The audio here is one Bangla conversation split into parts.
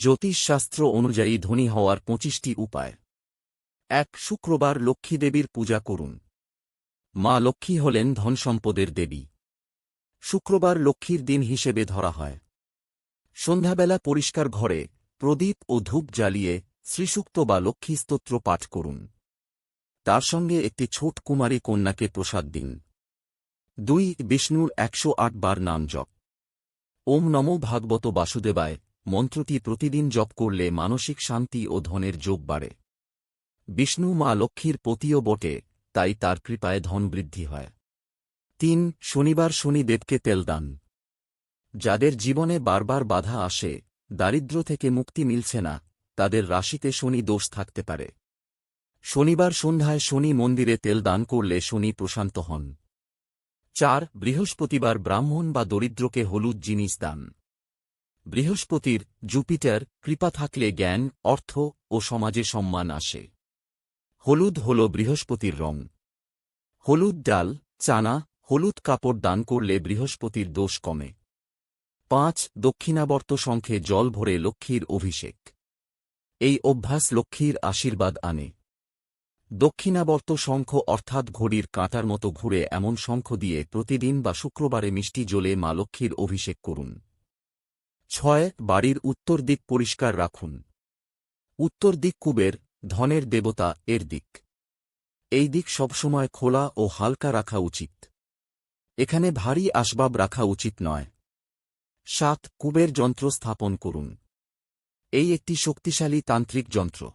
জ্যোতিষশাস্ত্র অনুযায়ী ধনী হওয়ার পঁচিশটি উপায়। এক, শুক্রবার লক্ষ্মী দেবীর পূজা করুন। মা লক্ষ্মী হলেন ধনসম্পদের দেবী। শুক্রবার লক্ষ্মীর দিন হিসেবে ধরা হয়। সন্ধ্যাবেলা পরিষ্কার ঘরে প্রদীপ ও ধূপ জ্বালিয়ে শ্রীসুক্ত বা লক্ষ্মী স্তোত্র পাঠ করুন। তার সঙ্গে একটি ছোট কুমারী কন্যাকে প্রসাদ দিন। দুই, বিষ্ণুর একশো আট বার নাম জপ। ওম নমো ভাগবত বাসুদেবায় মন্ত্রটি প্রতিদিন জপ করলে মানসিক শান্তি ও ধনের যোগ বাড়ে। বিষ্ণু মা লক্ষ্মীর পতিও বটে, তাই তার কৃপায় ধন বৃদ্ধি হয়। তিন, শনিবার শনিদেবকে তেল দান। যাদের জীবনে বারবার বাধা আসে, দারিদ্র থেকে মুক্তি মিলছে না, তাদের রাশিতে শনি দোষ থাকতে পারে। শনিবার সন্ধ্যায় শনি মন্দিরে তেল দান করলে শনি প্রশান্ত হন। চার, বৃহস্পতিবার ব্রাহ্মণ বা দরিদ্রকে হলুদ জিনিস দান। বৃহস্পতির জুপিটার কৃপা থাকলে জ্ঞান, অর্থ ও সমাজে সম্মান আসে। হলুদ হল বৃহস্পতির রং। হলুদ ডাল, চানা, হলুদ কাপড় দান করলে বৃহস্পতির দোষ কমে। পাঁচ, দক্ষিণাবর্ত শঙ্খে জল ভরে লক্ষ্মীর অভিষেক। এই অভ্যাস লক্ষ্মীর আশীর্বাদ আনে। দক্ষিণাবর্ত শঙ্খ অর্থাৎ ঘড়ির কাঁটার মতো ঘুরে এমন শঙ্খ দিয়ে প্রতিদিন বা শুক্রবারে মিষ্টি জলে মা লক্ষ্মীর অভিষেক করুন। ছয়, বাড়ির উত্তর দিক পরিষ্কার রাখুন। উত্তর দিক কুবের, ধনের দেবতা, এর দিক। এই দিক সবসময় খোলা ও হালকা রাখা উচিত। এখানে ভারী আসবাব রাখা উচিত নয়। সাত, কুবের যন্ত্র স্থাপন করুন। এই একটি শক্তিশালী তান্ত্রিক যন্ত্র।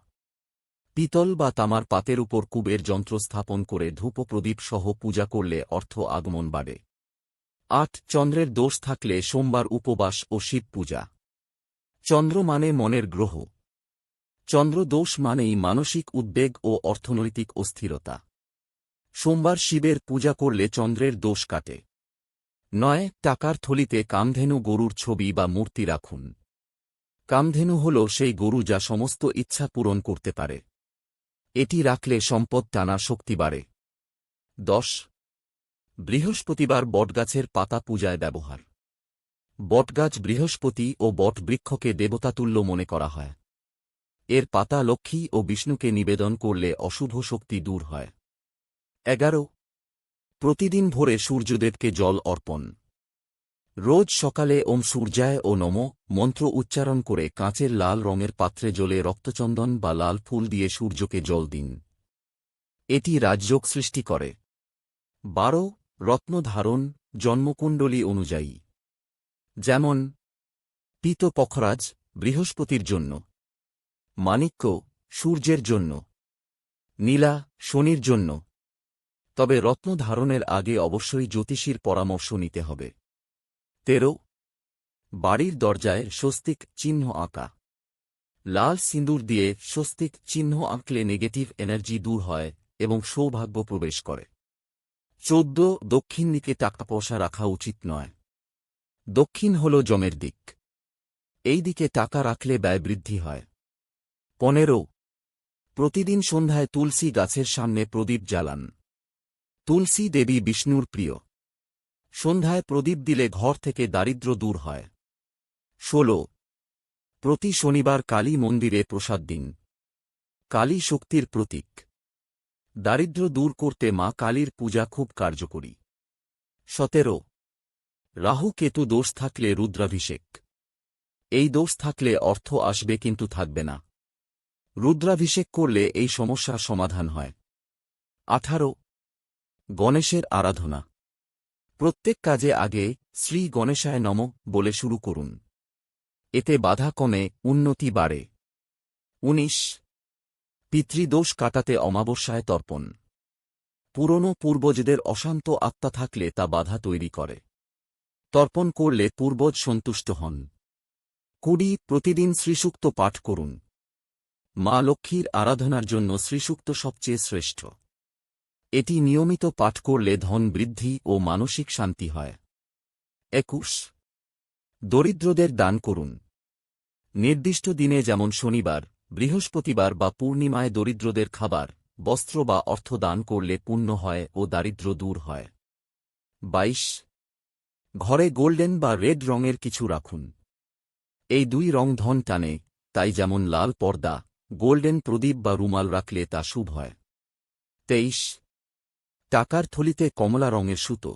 পিতল বা তামার পাতের উপর কুবের যন্ত্র স্থাপন করে ধূপ প্রদীপ সহ পূজা করলে অর্থ আগমন বাড়ে। আট চন্দ্রের দোষ থাকলে সোমবার উপবাস ও শিব পূজা। চন্দ্র মানে মনের গ্রহ। চন্দ্র দোষ মানেই মানসিক উদ্বেগ ও অর্থনৈতিক অস্থিরতা। সোমবার শিবের পূজা করলে চন্দ্রের দোষ কাটে। নয়, টাকার থলিতে কামধেনু গরুর ছবি বা মূর্তি রাখুন। কামধেনু হল সেই গরু যা সমস্ত ইচ্ছা পূরণ করতে পারে। এটি রাখলে সম্পদ টানা শক্তি বাড়ে। দশ বৃহস্পতিবার বটগাছের পাতা পূজায় ব্যবহার। বটগাছ বৃহস্পতি ও বট বৃক্ষকে দেবতাতুল্য মনে করা হয়। এর পাতা লক্ষ্মী ও বিষ্ণুকে নিবেদন করলে অশুভ শক্তি দূর হয়। এগারো, প্রতিদিন ভোরে সূর্যদেবকে জল অর্পণ। রোজ সকালে ওম সূর্যায় ও নম মন্ত্র উচ্চারণ করে কাঁচের লাল রঙের পাত্রে জলে রক্তচন্দন বা লাল ফুল দিয়ে সূর্যকে জল দিন। এটি রাজযোগ সৃষ্টি করে। বারো রত্নধারণ জন্মকুণ্ডলী অনুযায়ী। যেমন, পিত পখরাজ বৃহস্পতির জন্য, মাণিক্য সূর্যের জন্য, নীলা শনির জন্য। তবে রত্ন ধারণের আগে অবশ্যই জ্যোতিষীর পরামর্শ নিতে হবে। তেরো, বাড়ির দরজায় স্বস্তিক চিহ্ন আঁকা। লাল সিঁদুর দিয়ে স্বস্তিক চিহ্ন আঁকলে নেগেটিভ এনার্জি দূর হয় এবং সৌভাগ্য প্রবেশ করে। চোদ্দ, দক্ষিণ দিকে টাকা পয়সা রাখা উচিত নয়। দক্ষিণ হল জমের দিক। এই দিকে টাকা রাখলে ব্যয় বৃদ্ধি হয়। পনেরো, প্রতিদিন সন্ধ্যায় তুলসী গাছের সামনে প্রদীপ জ্বালান। তুলসী দেবী বিষ্ণুর প্রিয়। সন্ধ্যায় প্রদীপ দিলে ঘর থেকে দারিদ্র দূর হয়। ষোল, প্রতি শনিবার কালী মন্দিরে প্রসাদ দিন। কালী শক্তির প্রতীক। দারিদ্র দূর করতে মা কালীর পূজা খুব কার্যকরী। সতেরো। রাহু কেতু দোষ থাকলে রুদ্রাভিষেক। এই দোষ থাকলে অর্থ আসবে কিন্তু থাকবে না। রুদ্রাভিষেক করলে এই সমস্যার সমাধান হয়। আঠারো। গণেশের আরাধনা। প্রত্যেক কাজে আগে শ্রী গণেশায় নম বলে শুরু করুন। এতে বাধা কমে, উন্নতি বাড়ে। উনিশ। পিতৃদোষ কাটাতে অমাবস্যায় তর্পণ। পুরনো পূর্বজদের অশান্ত আত্মা থাকলে তা বাধা তৈরি করে। তর্পণ করলে পূর্বজ সন্তুষ্ট হন। কুড়ি, প্রতিদিন শ্রীসুক্ত পাঠ করুন। মা লক্ষ্মীর আরাধনার জন্য শ্রীসুক্ত সবচেয়ে শ্রেষ্ঠ। এটি নিয়মিত পাঠ করলে ধন বৃদ্ধি ও মানসিক শান্তি হয়। একুশ, দরিদ্রদের দান করুন। নির্দিষ্ট দিনে যেমন শনিবার বৃহস্পতিবার বা পূর্ণিমায় দরিদ্রদের খাবার, বস্ত্র বা অর্থ দান করলে পুণ্য হয় ও দারিদ্র দূর হয়। বাইশ, ঘরে গোল্ডেন বা রেড রঙের কিছু রাখুন। এই দুই রং ধন টানে, তাই যেমন লাল পর্দা, গোল্ডেন প্রদীপ বা রুমাল রাখলে তা শুভ হয়। তেইশ, টাকার থলিতে কমলা রঙের সুতো।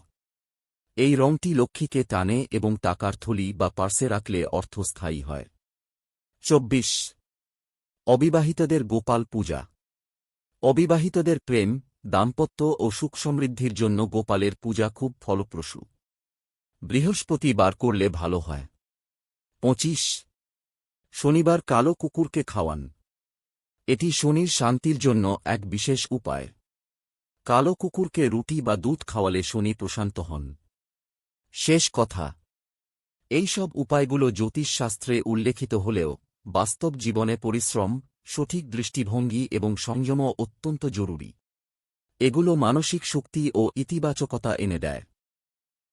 এই রংটি লক্ষ্মীকে টানে এবং টাকার থলি বা পার্সে রাখলে অর্থ স্থায়ী হয়। চব্বিশ অবিবাহিতদের গোপাল পূজা। অবিবাহিতদের প্রেম, দাম্পত্য ও সুখ সমৃদ্ধির জন্য গোপালের পূজা খুব ফলপ্রসূ। বৃহস্পতিবার করলে ভালো হয়। পঁচিশ। শনিবার কালো কুকুরকে খাওয়ান। এটি শনির শান্তির জন্য এক বিশেষ উপায়। কালো কুকুরকে রুটি বা দুধ খাওয়ালে শনি প্রশান্ত হন। শেষ কথা। এই সব উপায়গুলো জ্যোতিষশাস্ত্রে উল্লেখিত হলেও বাস্তব জীবনে পরিশ্রম, সঠিক দৃষ্টিভঙ্গি এবং সংযমও অত্যন্ত জরুরি। এগুলো মানসিক শক্তি ও ইতিবাচকতা এনে দেয়।